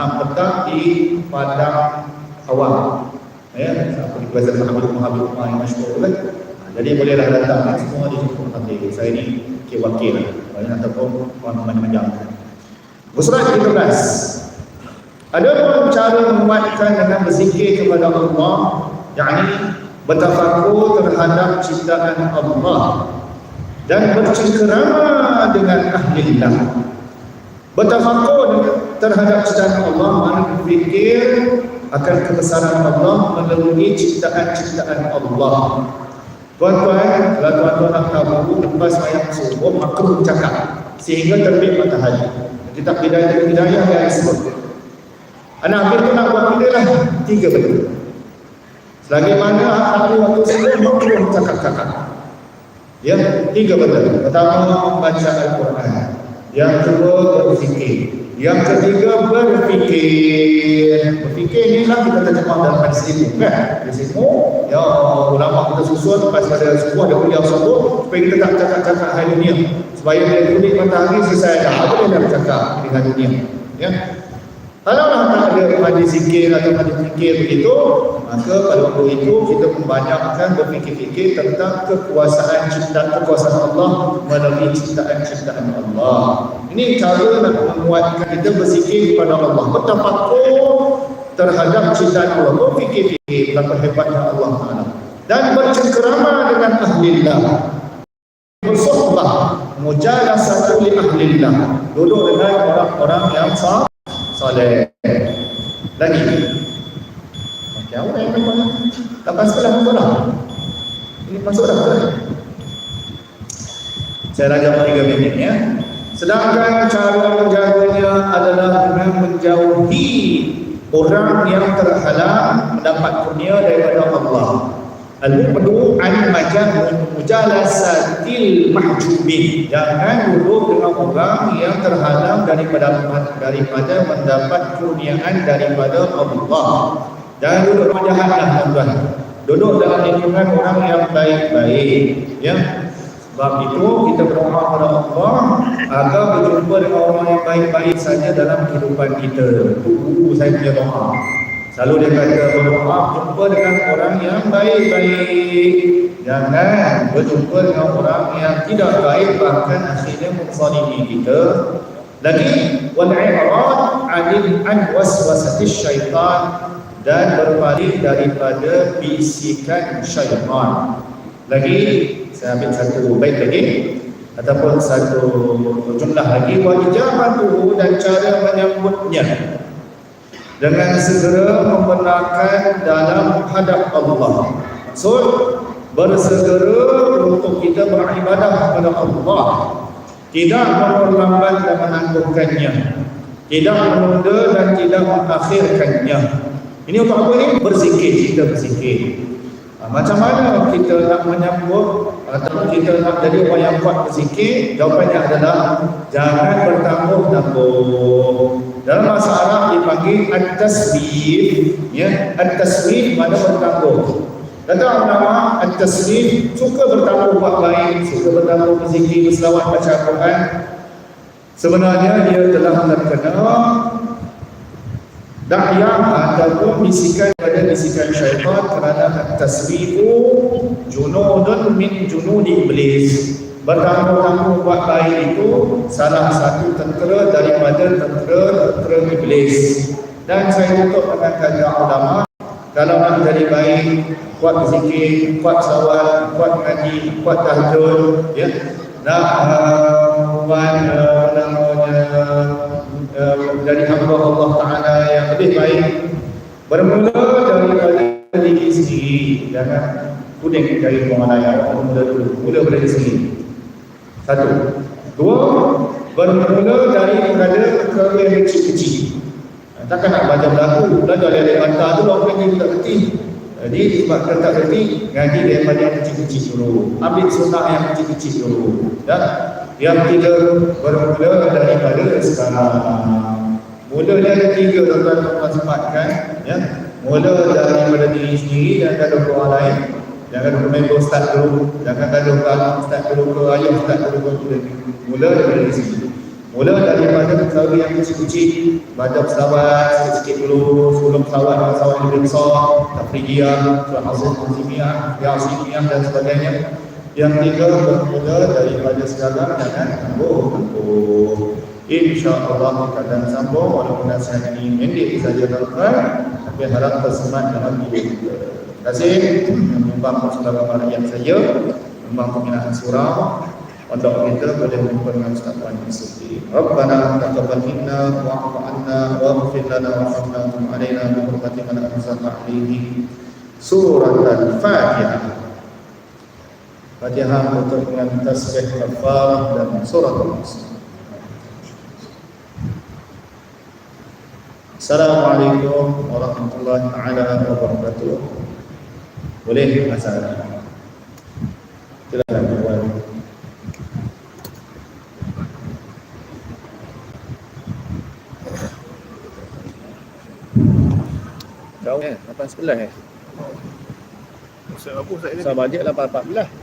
nak letak di padang awam. Ya apa di bahasa Muhammad Muhammad Umar yang masyhur kan jadi bolehlah datang kan? semua di Jepun nanti saya ni wakil lah. Banyak ataupun orang panjang Surat 13 ada pun cara menguatkan dengan berzikir kepada Allah yakni bertafakur terhadap ciptaan Allah dan bercengkerama dengan ahli Allah bertafakur terhadap ciptaan Allah mana berfikir akan kebesaran Allah melalui ciptaan-ciptaan Allah. Tuan-tuan kalau tuan-tuan nak tahu lepas ayat subuh makruh cakap sehingga terbit matahari. Kita bidayah bidayah yang sebut. Anak habis tu nak buat benda lah tiga benda. Selagi mana aku waktu sebelum makruh cakap-cakap. Ya tiga benda. Pertama membaca Al-Quran yang kedua berfikir. Yang ketiga berfikir. Berfikir ni lah kita terjemah dalam hadis ilmu kan. Hadis ilmu, ya ulama kita susun lepas pada sebuah dia kuliah sebut supaya kita tak cakap-cakap hari dunia. Supaya dia tulis matahari selesai dah. Apa dia nak cakap dengan dunia. Ya. Kalau tak ada hadis zikir atau hadis fikir begitu, maka pada waktu itu kita membanyakkan berfikir-fikir tentang kekuasaan ciptaan kekuasaan Allah melalui ciptaan-ciptaan Allah. Ini cara nak menguatkan kita berzikir kepada Allah. Bertafakur terhadap ciptaan Allah. Berfikir-fikir betapa hebatnya Allah Taala. Dan bercengkerama dengan ahli Allah. Bersohbah mujalasatu li ahli Allah. Duduk dengan orang-orang yang sah soleh lagi. Okey awak yang nampak tak pasal lah masuk dah ini masuk dah. Saya raja tiga minit ya. Sedangkan cara menjaganya adalah dengan menjauhi. Orang yang terhalang mendapat kurnia daripada Allah. Al-Mu'du an majal mujalasatil mahjubin. Jangan duduk dengan orang yang terhalang daripada daripada mendapat kurniaan daripada Allah. Jangan duduk dengan jahat lah tuan Duduk dalam lingkungan orang yang baik-baik Ya. Sebab itu kita berdoa kepada Allah Agar berjumpa dengan orang yang baik-baik saja dalam kehidupan kita. Itu saya punya doa Selalu dia kata berdoa jumpa dengan orang yang baik-baik. Jangan berjumpa dengan orang yang tidak baik bahkan akhirnya menzalimi kita. Lagi wal i'rad 'anil an syaitan dan berpaling daripada bisikan syaitan. Lagi saya ambil satu baik lagi ataupun satu jumlah lagi wajibatu dan cara menyambutnya dengan segera membenarkan dalam hadap Allah. So, bersegera untuk kita beribadah kepada Allah. Tidak memperlambat dan menangguhkannya. Tidak menunda dan tidak mengakhirkannya. Ini untuk apa ini? Berzikir, kita berzikir. Macam mana kita nak menyambut atau kita nak jadi orang yang kuat berzikir? Jawapannya adalah jangan bertangguh-tangguh. Dalam bahasa Arab dipanggil at-tasbih, ya. At-tasbih mana bertangguh. Kata ulama at-tasbih suka bertangguh buat baik, suka bertangguh berzikir, berselawat baca Al-Quran. Sebenarnya dia telah terkena da'yah ataupun bisikan bisikan syaitan kerana at-tasbihu junudun min junudi iblis. Bertangguh-tangguh buat baik itu salah satu tentera daripada tentera-tentera iblis. Dan saya tutup dengan kata ulama. Kalau nak jadi baik kuat berzikir kuat sawal kuat ngaji kuat tahajud ya. Nak buat namanya uh, jadi hamba Allah Taala yang lebih baik. Bermula sendiri jangan kuning dari orang lain mula dulu mula dari sendiri satu. Dua, bermula dari daripada perkara yang kecil-kecil. Takkan nak baca berlaku, belajar dari bantar tu orang pengen tak kerti. Jadi sebab kita tak kerti, ngaji daripada yang kecil-kecil dulu. Ambil sunnah yang kecil-kecil dulu. Dan yang tiga, bermula daripada sekarang. Mula dia ada tiga tuan-tuan sempatkan. Ya. Mula daripada diri sendiri dan ada orang lain. Jangan bermain ke ustaz dulu Jangan ke anak ustaz dulu ke ayah ustaz dulu ke Mula dari sini Mula daripada perkara yang kecil-kecil Baca selawat sikit-sikit dulu Sebelum selawat, selawat yang lebih besar Tafriyah, surah Azim, Azimiyah Yasiniyah dan sebagainya. Yang tiga bermula daripada sekarang Jangan tangguh-tangguh InsyaAllah kita akan sambung Walaupun nasihat ini pendek saja tuan-tuan Tapi harap tersemat dalam hidup Terima kasih Menyumbang saudara Maryam saya Menyumbang pembinaan surah untuk kita boleh berjumpa dengan Ustaz Wan Yusufi. Rabbana taqabbal minna wa'fu 'anna waghfir lana warhamna wa tub 'alaina bi hurmati man anzalna 'alaihi surat al-Fatihah. Fatihah tutup dengan tasbih kafarah dan surat al-Asr. Assalamualaikum warahmatullahi taala wabarakatuh. Boleh masalah. Silakan Tuan. Kau eh, 8 sebelah eh. Ustaz apa Ustaz ini? Sama bajet 8 14.